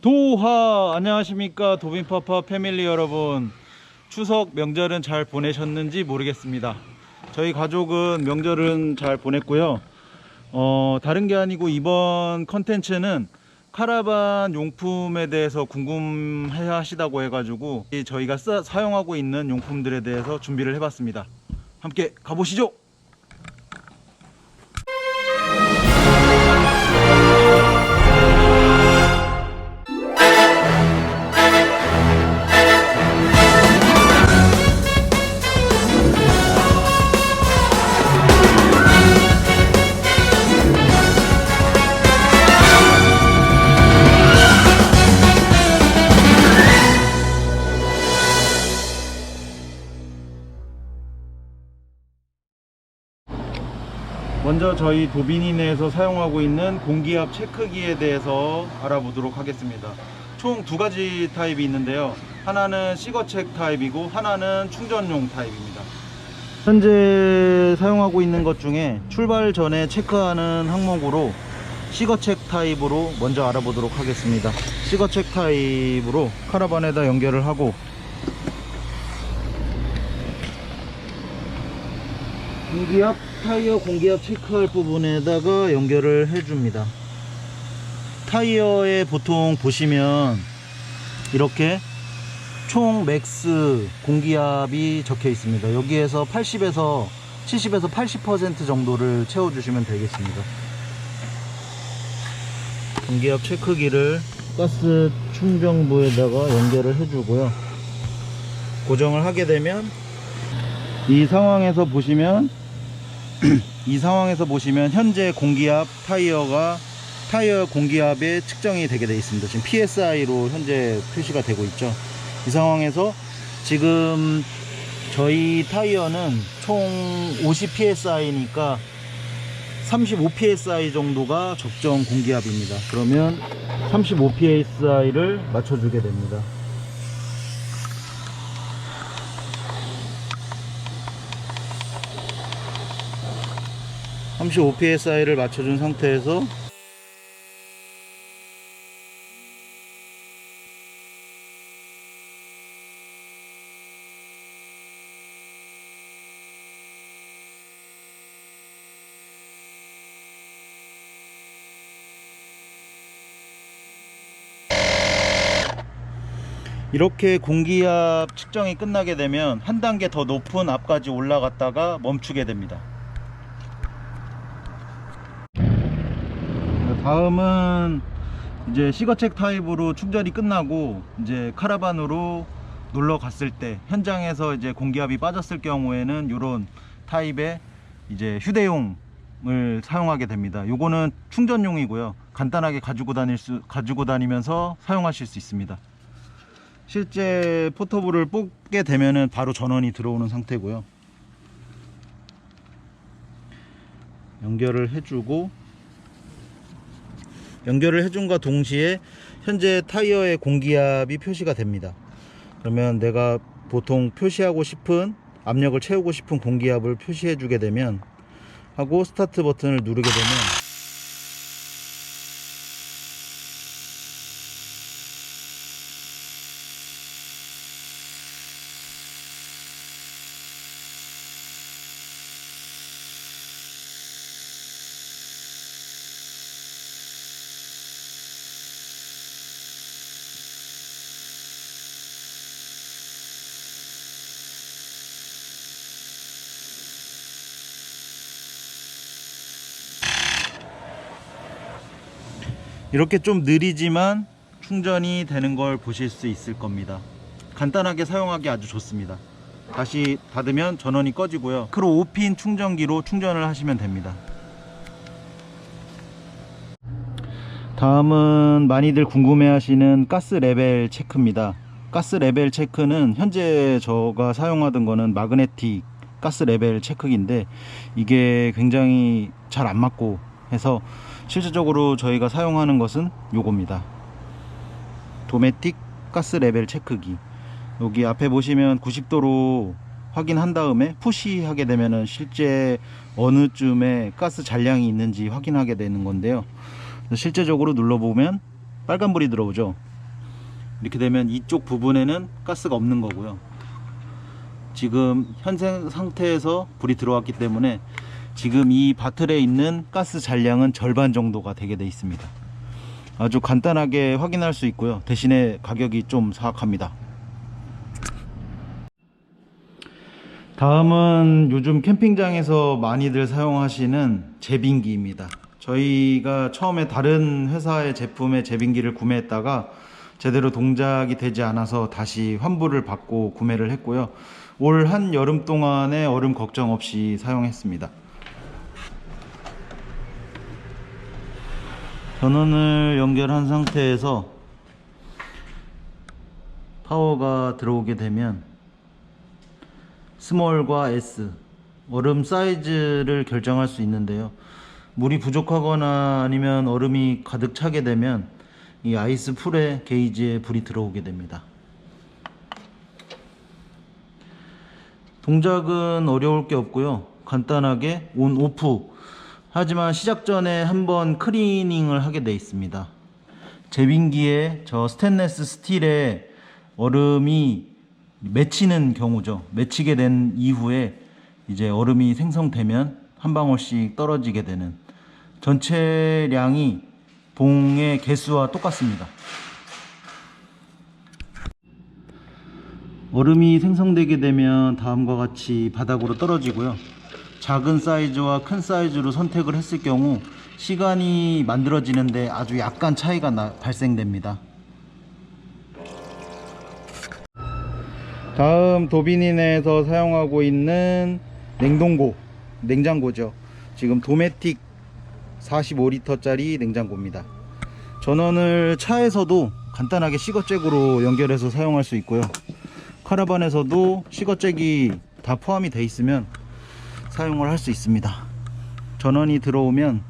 도하 안녕하십니까 도빈파파 패밀리 여러분. 추석 명절은 잘 보내셨는지 모르겠습니다. 저희 가족은 명절은 잘 보냈고요. 어 다른 게 아니고 이번 컨텐츠는 카라반 용품에 대해서 궁금해 하시다고 해가지고 이 저희가 쓰- 사용하고 있는 용품들에 대해서 준비를 해봤습니다. 함께 가보시죠 먼저 저희 도비니 내에서 사용하고 있는 공기압 체크기에 대해서 알아보도록 하겠습니다. 총 두 가지 타입이 있는데요. 하나는 시거책 타입이고 하나는 충전용 타입입니다. 현재 사용하고 있는 것 중에 출발 전에 체크하는 항목으로 시거책 타입으로 먼저 알아보도록 하겠습니다. 시거책 타입으로 카라반에다 연결을 하고 공기압 타이어 공기압 체크할 부분에다가 연결을 해줍니다. 타이어에 보통 보시면 이렇게 총 맥스 공기압이 적혀 있습니다. 여기에서 80에서 70에서 80% 정도를 채워 주시면 되겠습니다. 공기압 체크기를 가스 충전부에다가 연결을 해주고요. 고정을 하게 되면 이 상황에서 보시면 이 상황에서 보시면 현재 공기압 타이어가 타이어 공기압의 측정이 되게 되어 있습니다. 지금 PSI로 현재 표시가 되고 있죠. 이 상황에서 지금 저희 타이어는 총 50 PSI니까 35 PSI 정도가 적정 공기압입니다. 그러면 35 PSI를 맞춰주게 됩니다. 35 PSI를 맞춰준 상태에서 이렇게 공기압 측정이 끝나게 되면 한 단계 더 높은 압까지 올라갔다가 멈추게 됩니다. 다음은 이제 시거책 타입으로 충전이 끝나고 이제 카라반으로 놀러 갔을 때 현장에서 이제 공기압이 빠졌을 경우에는 이런 타입의 이제 휴대용을 사용하게 됩니다. 요거는 충전용이고요. 간단하게 가지고 다닐 수 가지고 다니면서 사용하실 수 있습니다. 실제 포터블을 뽑게 되면은 바로 전원이 들어오는 상태고요. 연결을 해주고 연결을 해준과 동시에 현재 타이어의 공기압이 표시가 됩니다. 그러면 내가 보통 표시하고 싶은 압력을 채우고 싶은 공기압을 표시해 주게 되면 하고 스타트 버튼을 누르게 되면 이렇게 좀 느리지만 충전이 되는 걸 보실 수 있을 겁니다. 간단하게 사용하기 아주 좋습니다. 다시 닫으면 전원이 꺼지고요. 크로 5핀 충전기로 충전을 하시면 됩니다. 다음은 많이들 궁금해하시는 가스 레벨 체크입니다. 가스 레벨 체크는 현재 저가 사용하던 거는 마그네틱 가스 레벨 체크기인데 이게 굉장히 잘 안 맞고 해서 실질적으로 저희가 사용하는 것은 요겁니다. 도메틱 가스 레벨 체크기. 여기 앞에 보시면 90도로 확인한 다음에 푸시하게 되면은 실제 어느 쯤에 가스 잔량이 있는지 확인하게 되는 건데요. 실제적으로 눌러보면 빨간불이 들어오죠. 이렇게 되면 이쪽 부분에는 가스가 없는 거고요. 지금 현재 상태에서 불이 들어왔기 때문에 지금 이 바틀에 있는 가스 잔량은 절반 정도가 되게 돼 있습니다. 아주 간단하게 확인할 수 있고요. 대신에 가격이 좀 사악합니다. 다음은 요즘 캠핑장에서 많이들 사용하시는 제빙기입니다. 저희가 처음에 다른 회사의 제품의 제빙기를 구매했다가 제대로 동작이 되지 않아서 다시 환불을 받고 구매를 했고요. 올 한 여름 동안에 얼음 걱정 없이 사용했습니다. 전원을 연결한 상태에서 파워가 들어오게 되면 스몰과 S 얼음 사이즈를 결정할 수 있는데요. 물이 부족하거나 아니면 얼음이 가득 차게 되면 이 아이스 풀의 게이지에 불이 들어오게 됩니다. 동작은 어려울 게 없고요. 간단하게 온 오프 하지만 시작 전에 한번 클리닝을 하게 돼 있습니다. 제빙기에 저 스테인레스 스틸에 얼음이 맺히는 경우죠. 맺히게 된 이후에 이제 얼음이 생성되면 한 방울씩 떨어지게 되는 전체량이 봉의 개수와 똑같습니다. 얼음이 생성되게 되면 다음과 같이 바닥으로 떨어지고요. 작은 사이즈와 큰 사이즈로 선택을 했을 경우 시간이 만들어지는데 아주 약간 차이가 나- 발생됩니다. 다음 도비닌에서 사용하고 있는 냉동고, 냉장고죠. 지금 도메틱 45리터 짜리 냉장고입니다. 전원을 차에서도 간단하게 시거잭으로 연결해서 사용할 수 있고요. 카라반에서도 시거잭이 다 포함이 돼 있으면 사용을 할 수 있습니다. 전원이 들어오면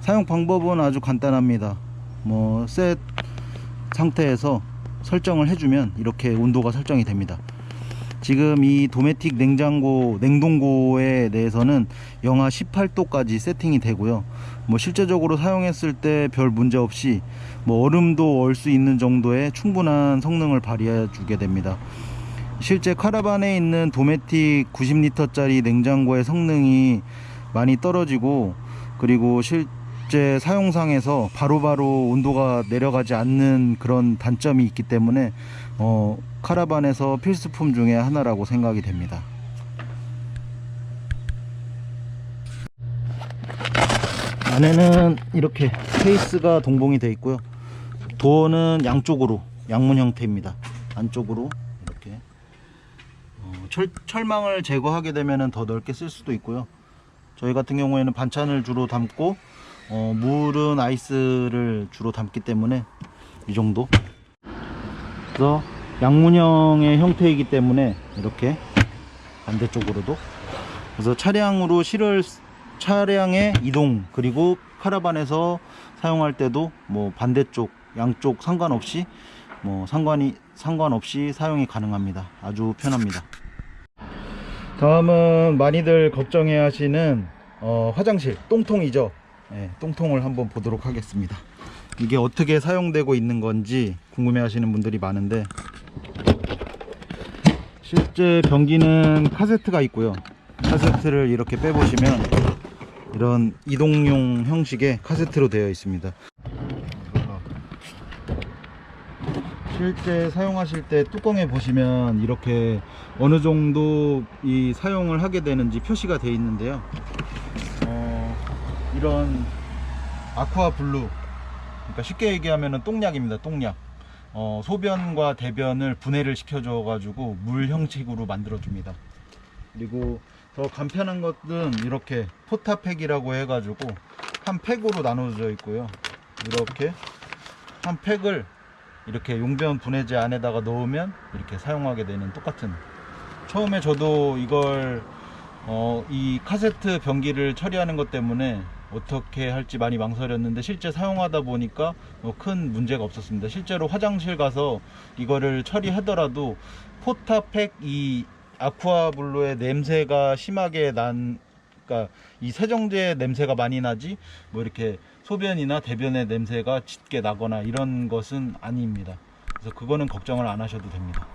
사용 방법은 아주 간단합니다. 뭐 셋 상태에서 설정을 해주면 이렇게 온도가 설정이 됩니다. 지금 이 도메틱 냉장고 냉동고에 대해서는 영하 18도까지 세팅이 되고요. 뭐 실제적으로 사용했을 때 별 문제 없이 뭐 얼음도 얼 수 있는 정도의 충분한 성능을 발휘해 주게 됩니다. 실제 카라반에 있는 도메틱 90리터짜리 냉장고의 성능이 많이 떨어지고 그리고 실제 사용상에서 바로바로 온도가 내려가지 않는 그런 단점이 있기 때문에 어, 카라반에서 필수품 중에 하나라고 생각이 됩니다. 안에는 이렇게 케이스가 동봉이 되어 있고요. 도어는 양쪽으로 양문 형태입니다. 안쪽으로 철, 철망을 제거하게 되면 더 넓게 쓸 수도 있고요. 저희 같은 경우에는 반찬을 주로 담고 어, 물은 아이스를 주로 담기 때문에 이 정도. 그래서 양문형의 형태이기 때문에 이렇게 반대쪽으로도 그래서 차량으로 실을 차량의 이동 그리고 카라반에서 사용할 때도 뭐 반대쪽 양쪽 상관없이 뭐 상관이 상관없이 사용이 가능합니다. 아주 편합니다. 다음은 많이들 걱정해 하시는 어, 화장실 똥통이죠. 예, 똥통을 한번 보도록 하겠습니다. 이게 어떻게 사용되고 있는 건지 궁금해 하시는 분들이 많은데 실제 변기는 카세트가 있고요. 카세트를 이렇게 빼보시면 이런 이동용 형식의 카세트로 되어 있습니다. 실제 사용하실 때 뚜껑에 보시면 이렇게 어느 정도 이 사용을 하게 되는지 표시가 되어 있는데요. 어, 이런 아쿠아 블루 그러니까 쉽게 얘기하면 똥약입니다. 똥약. 어, 소변과 대변을 분해를 시켜줘 가지고 물 형식으로 만들어 줍니다. 그리고 더 간편한 것은 이렇게 포타팩이라고 해 가지고 한 팩으로 나눠져 있고요. 이렇게 한 팩을 이렇게 용변 분해제 안에다가 넣으면 이렇게 사용하게 되는 똑같은 처음에 저도 이걸 어, 이 카세트 변기를 처리하는 것 때문에 어떻게 할지 많이 망설였는데 실제 사용하다 보니까 뭐 큰 문제가 없었습니다. 실제로 화장실 가서 이거를 처리하더라도 포타팩 이 아쿠아블루의 냄새가 심하게 난 그러니까 이 세정제 냄새가 많이 나지 뭐 이렇게 소변이나 대변의 냄새가 짙게 나거나 이런 것은 아닙니다. 그래서 그거는 걱정을 안 하셔도 됩니다.